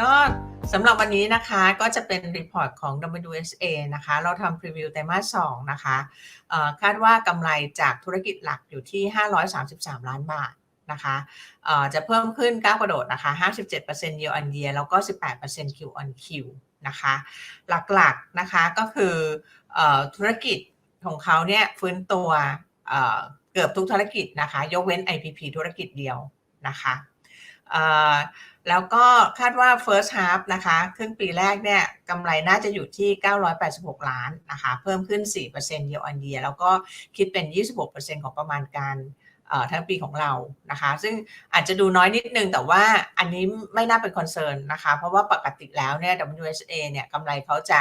ก็สำหรับวันนี้นะคะก็จะเป็นรีพอร์ตของ WSA นะคะ เราทำพรีวิวไตรมาส2นะคะคาดว่ากำไรจากธุรกิจหลักอยู่ที่ 533 ล้านบาทนะคะจะเพิ่มขึ้นก้าวกระโดดนะคะ 57% year on year แล้วก็ 18% Q on Q นะคะ หลักๆนะคะก็คืออธุรกิจของเขาเนี่ยฟื้นตัวเกือบทุกธุรกิจนะคะ ยกเว้น IPP ธุรกิจเดียวนะคะ แล้วก็คาดว่า first half นะคะครึ่งปีแรกเนี่ยกำไรน่าจะอยู่ที่ 986 ล้านนะคะ เพิ่มขึ้น 4% year on year แล้วก็คิดเป็น 26%ของประมาณการทั้งปีของเรานะคะ ซึ่งอาจจะดูน้อยนิดนึง แต่ว่าอันนี้ไม่น่าเป็นคอนเซิร์นนะคะ เพราะว่าปกติแล้วเนี่ย WSA เนี่ยกำไรเขาจะ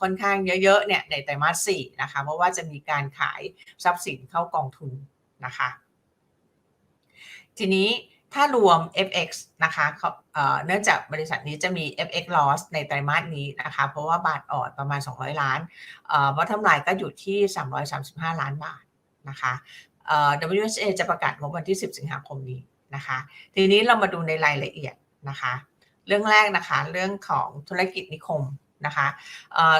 ค่อนข้างเยอะๆเนี่ยในไตรมาส4นะคะ เพราะว่าจะมีการขายทรัพย์สินเข้ากองทุนนะคะ ทีนี้ ถ้ารวม FX นะคะเขาเนื่องจากบริษัทนี้จะมี FX loss ในไตรมาสนี้นะคะ เพราะว่าบาทอ่อนประมาณ 200 ล้านเอ่อ bottom line ก็อยู่ที่ 335 ล้านบาทนะคะเอ่อ WHA จะประกาศงบวันที่ 10 สิงหาคมนี้นะคะ ทีนี้เรามาดูในรายละเอียดนะคะ เรื่องแรกนะคะ เรื่องของธุรกิจนิคม นะคะ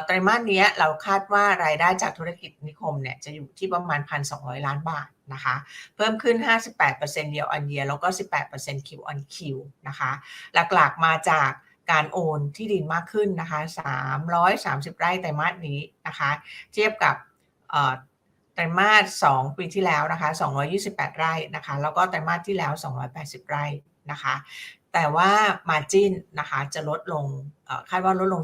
ไตรมาสนี้เราคาดว่ารายได้จากธุรกิจนิคมเนี่ยจะอยู่ที่ประมาณ 1,200 ล้านบาทนะคะเพิ่มขึ้น 58% year on year แล้วก็ 18% Q on Q นะคะหลักๆมาจากการโอนที่ดินมากขึ้นนะคะ330 ไร่ไตรมาสนี้นะคะเทียบกับไตรมาส 2 ปีที่แล้วนะคะ228 ไร่นะคะแล้วก็ไตรมาสที่แล้ว 280 ไร่นะคะ แต่ว่า Margin นะคะจะลดลงคาดว่าลดลง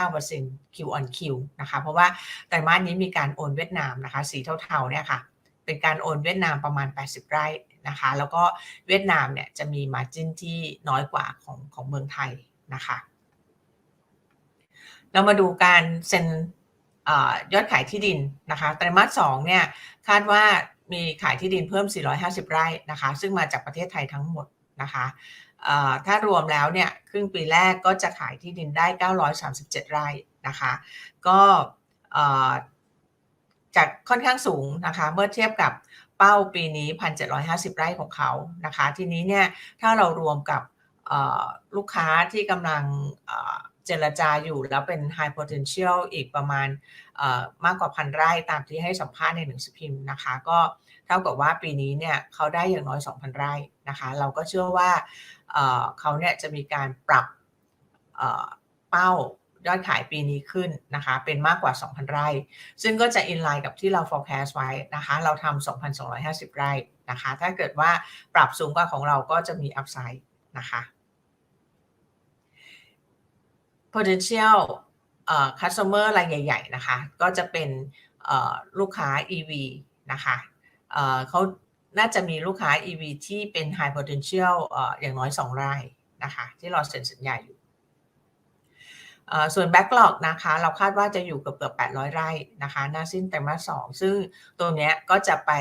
4.9% Q on Q นะคะเพราะว่าไตรมาสนี้มีการโอนเวียดนามนะคะสีเทาๆเนี่ยค่ะเป็นการโอนเวียดนามประมาณ 80 ไร่นะคะแล้วก็เวียดนามเนี่ยจะมี Margin ที่น้อยกว่าของของเมืองไทยนะคะเรามาดูการเซ็นอยอดขายที่ดินนะคะไตรมาส2เนี่ยคาดว่ามีขายที่ดินเพิ่ม 450 ไร่นะคะซึ่งมาจากประเทศไทยทั้งหมดนะคะ ถ้ารวมแล้วเนี่ยครึ่งปีแรกก็จะขายที่ดินได้ 937 ไร่นะคะ ก็จากค่อนข้างสูงนะคะ เมื่อเทียบกับเป้าปีนี้ 1,750 ไร่ของเขานะคะ ทีนี้เนี่ยถ้าเรารวมกับลูกค้าที่กำลังเจรจาอยู่แล้วเป็น high potential อีกประมาณมากกว่าพันไร่ตามที่ให้สัมภาษณ์ในหนังสือพิมพ์นะคะ ก็ เท่ากับว่าปีนี้เนี่ยเขาได้อย่างน้อย 2,000 ไร่นะคะ เราก็เชื่อว่าเขาเนี่ยจะมีการปรับเป้ายอดขายปีนี้ขึ้นนะคะเป็นมากกว่า 2,000 ไร่ ซึ่งก็จะ in line กับที่เรา forecast ไว้นะคะ เราทำ2,250 ไร่นะคะ ถ้าเกิดว่าปรับสูงกว่าของเราก็จะมี upside นะคะ potential customer รายใหญ่ ๆ นะคะ ก็จะเป็นลูกค้า EV นะคะ เขาน่าจะมีลูกค้า EV ที่เป็น high potential อย่างน้อย 2 รายนะคะที่รอเซ็นสัญญาอยู่ส่วน backlog นะคะเราคาดว่าจะอยู่เกือบๆ800 ไร่นะคะหน้าสิ้นไตรมาส2ซึ่งตัวเนี้ยก็จะไป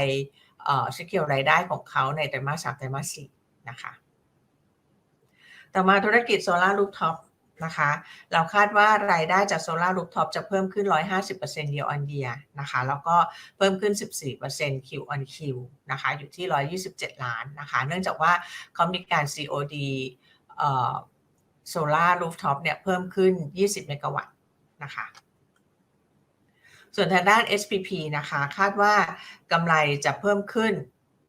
เอ่อ secure รายได้ของเขาในไตรมาส3ไตรมาส4นะคะ ต่อมาธุรกิจโซลารูฟท็อป นะคะ เราคาดว่ารายได้จากโซลารูฟท็อปจะเพิ่มขึ้น 150% year on year นะคะ แล้วก็เพิ่มขึ้น 14% Q on Q นะคะ อยู่ที่ 127 ล้านนะคะ เนื่องจากว่าเขามีการ COD โซลารูฟท็อปเนี่ยเพิ่มขึ้น 20 เมกะวัตต์นะคะส่วนทางด้าน SPP นะคะ คาดว่ากำไรจะเพิ่มขึ้น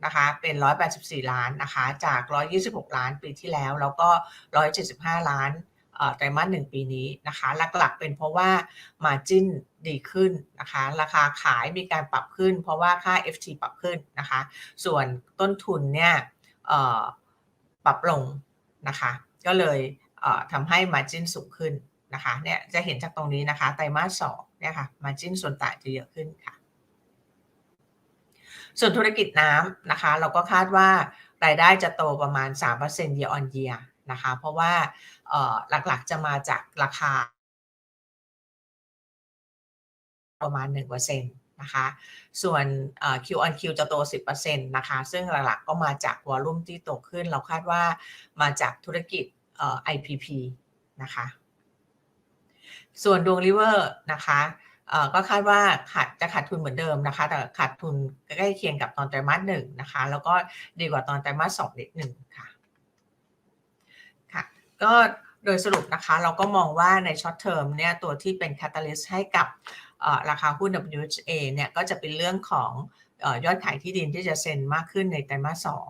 นะคะเป็น 184 ล้านนะคะ จาก 126 ล้านปีที่แล้ว แล้วก็ 175 ล้าน ไตรมาส1ปีนี้นะคะหลักๆเป็นเพราะว่า Margin ดีขึ้นนะคะราคาขายมีการปรับขึ้น เพราะว่าค่า FT ปรับขึ้นนะคะส่วนต้นทุนเนี่ยปรับลงนะคะก็เลยเทำให้ Margin สูงขึ้นนะคะเนี่ยจะเห็นจากตรงนี้นะคะไตรมาส2เนี่ยค่ะ Margin ส่วนต่างจะเยอะขึ้นค่ะส่วนธุรกิจน้ำนะคะเราก็คาดว่ารายได้จะโตประมาณ 3% year on year นะคะ เพราะว่าหลักๆจะมาจากราคาประมาณ 1%นะคะ ส่วนเอ่อ Q on Q จะโต 10%นะคะ ซึ่งหลักๆก็มาจากวอลุ่มที่โตขึ้น เราคาดว่ามาจากธุรกิจ IPP นะคะ ส่วนดวงริเวอร์นะคะก็คาดว่าขาดจะขาดทุนเหมือนเดิมนะคะ แต่ขาดทุนใกล้เคียงกับตอนไตรมาสหนึ่งนะคะ แล้วก็ดีกว่าตอนไตรมาสสองนิดหนึ่งค่ะ ก็โดยสรุปนะคะเราก็มองว่าในช็อตเทอมเนี่ยตัวที่เป็น catalyst ให้กับราคาหุ้น WHA เนี่ยก็จะเป็นเรื่องของอยอดขายที่ดินที่จะเซ็นมากขึ้นในไตรมาสสอง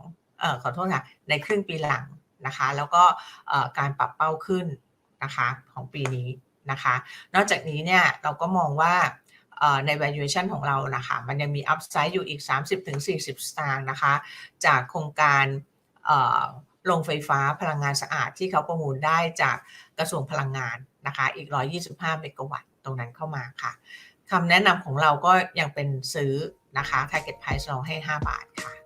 ขอโทษค่ะในครึ่งปีหลังนะคะ แล้วก็การปรับเป้าขึ้นนะคะของปีนี้นะคะ นอกจากนี้เนี่ยเราก็มองว่าใน valuation ของเรานะคะ มันยังมี upside อยู่อีก 30-40 สตางค์นะคะ จากโครงการ โรงไฟฟ้าพลังงานสะอาดที่เขาประมูลได้จากกระทรวงพลังงานนะคะ อีก 125 เมกะวัตต์ตรงนั้นเข้ามาค่ะคำแนะนำของเราก็ยังเป็นซื้อนะคะ target price เราให้ 5 บาทค่ะ